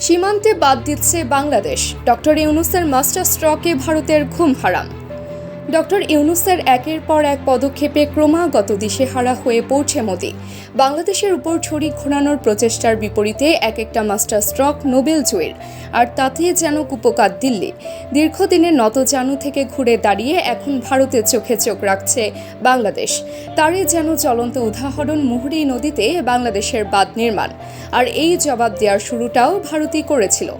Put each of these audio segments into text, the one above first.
সীমান্তে বাদ দিচ্ছে বাংলাদেশ। ডক্টর ইউনুসের মাস্টার স্ট্রকে ভারতের ঘুম হারাম। ডক্টর ইউনুসের একের পর এক পদক্ষেপে ক্রমাগত দিশেহারা হয়ে পড়ছে মোদি। বাংলাদেশের উপর ছড়ি ঘোরানোর প্রচেষ্টার বিপরীতে এক একটা মাস্টার স্ট্রক নোবেল জয়ের, আর তাতে যেন কুপকাত দিল্লি। দীর্ঘদিনের নতজানু থেকে ঘুরে দাঁড়িয়ে এখন ভারতের চোখে চোখ রাখছে বাংলাদেশ। তারই যেন চলন্ত উদাহরণ মুহুরী নদীতে বাংলাদেশের বাঁধ নির্মাণ। আর এই জবাব দেওয়ার শুরুটাও ভারতই করেছিল।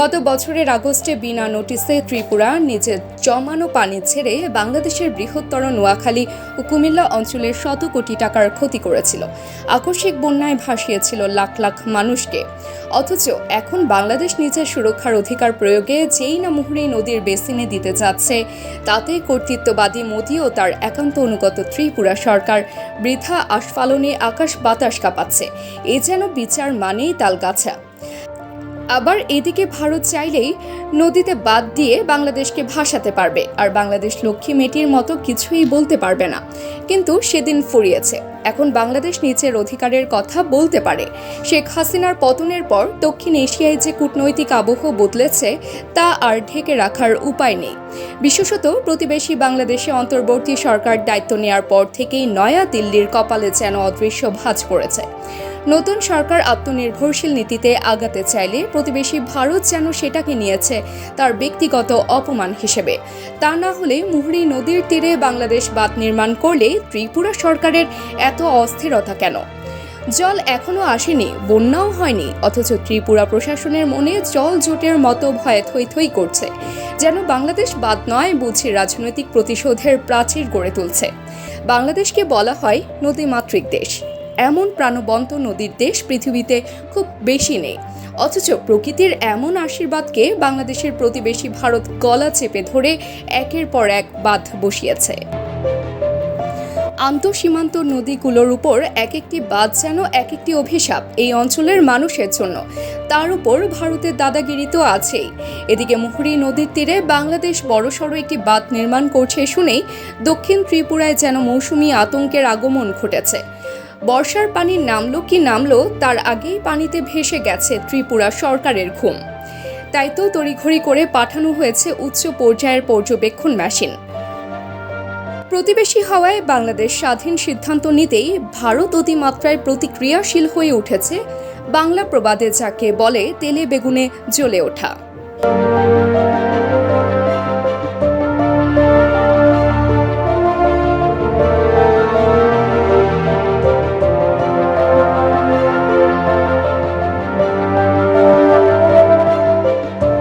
গত বছরের আগস্টে বিনা নোটিসে ত্রিপুরা নিজের জমানো পানি ছেড়ে বাংলাদেশের বৃহত্তর নোয়াখালী ও কুমিল্লা অঞ্চলের শত কোটি টাকার ক্ষতি করেছিল। আকস্মিক বন্যায় ভাসিয়েছিল লাখ লাখ মানুষকে। অথচ এখন বাংলাদেশ নিজের সুরক্ষার অধিকার প্রয়োগে যেই না মুহুরী নদীর বেসিনে দিতে যাচ্ছে তাতে কর্তৃত্ববাদী মোদী ও তার একান্ত অনুগত ত্রিপুরা সরকার বৃথা আস্ফালনে আকাশ বাতাস কাঁপাচ্ছে। এ যেন বিচার মানেই তালগাছা। আবার এদিকে ভারত চাইলেই নদীতে বাদ দিয়ে বাংলাদেশকে ভাসাতে পারবে, আর বাংলাদেশ লক্ষ্মী মেটির মতো কিছুই বলতে পারবে না। কিন্তু সেদিন ফুরিয়েছে। এখন বাংলাদেশ নিচের অধিকারের কথা বলতে পারে। শেখ হাসিনার পতনের পর দক্ষিণ এশিয়ায় যে কূটনৈতিক আবহ বদলেছে, তা আর ঢেকে রাখার উপায় নেই। বিশেষত প্রতিবেশী বাংলাদেশে অন্তর্বর্তী সরকার দায়িত্ব নেওয়ার পর থেকেই নয়া দিল্লির কপালে যেন অদৃশ্য ভাঁজ পড়েছে। নতুন সরকার আত্মনির্ভরশীল নীতিতে আগাতে চাইলে প্রতিবেশী ভারত যেন সেটাকে নিয়েছে তার ব্যক্তিগত অপমান হিসেবে। তা না হলে মুহুরী নদীর তীরে বাংলাদেশ বাঁধ নির্মাণ করলে ত্রিপুরা সরকারের এত অস্থিরতা কেন? জল এখনও আসেনি, বন্যাও হয়নি, অথচ ত্রিপুরা প্রশাসনের মনে জল জোটের মতো ভয়ে থই থই করছে, যেন বাংলাদেশ বাদ নয় বুঝি রাজনৈতিক প্রতিশোধের প্রাচীর গড়ে তুলছে। বাংলাদেশকে বলা হয় নদীমাতৃক দেশ। এমন প্রাণবন্ত নদীর দেশ পৃথিবীতে খুব বেশি নেই। অথচ প্রকৃতির এমন আশীর্বাদকে বাংলাদেশের প্রতিবেশী ভারত গলা চেপে ধরে একের পর এক বাঁধ বসিয়েছে। আন্তঃসীমান্ত নদীগুলোর উপর এক একটি বাঁধ যেন এক একটি অভিশাপ এই অঞ্চলের মানুষের জন্য। তার উপর ভারতের দাদাগিরি তো আছেই। এদিকে মুহুরী নদীর তীরে বাংলাদেশ বড়সড় একটি বাঁধ নির্মাণ করছে শুনেই দক্ষিণ ত্রিপুরায় যেন মৌসুমি আতঙ্কের আগমন ঘটেছে। বর্ষার পানি নামলো কি নামলো, তার আগেই পানিতে ভেসে গেছে ত্রিপুরা সরকারের ঘুম। তাই তো তড়িঘড়ি করে পাঠানো হয়েছে উচ্চ পর্যায়ের পর্যবেক্ষণ মেশিন। প্রতিবেশী হওয়ায় বাংলাদেশ স্বাধীন সিদ্ধান্ত নিতেই ভারত অতিমাত্রায় প্রতিক্রিয়াশীল হয়ে উঠেছে বাংলা প্রবাদে, যাকে বলে তেলে বেগুনে জ্বলে ওঠা।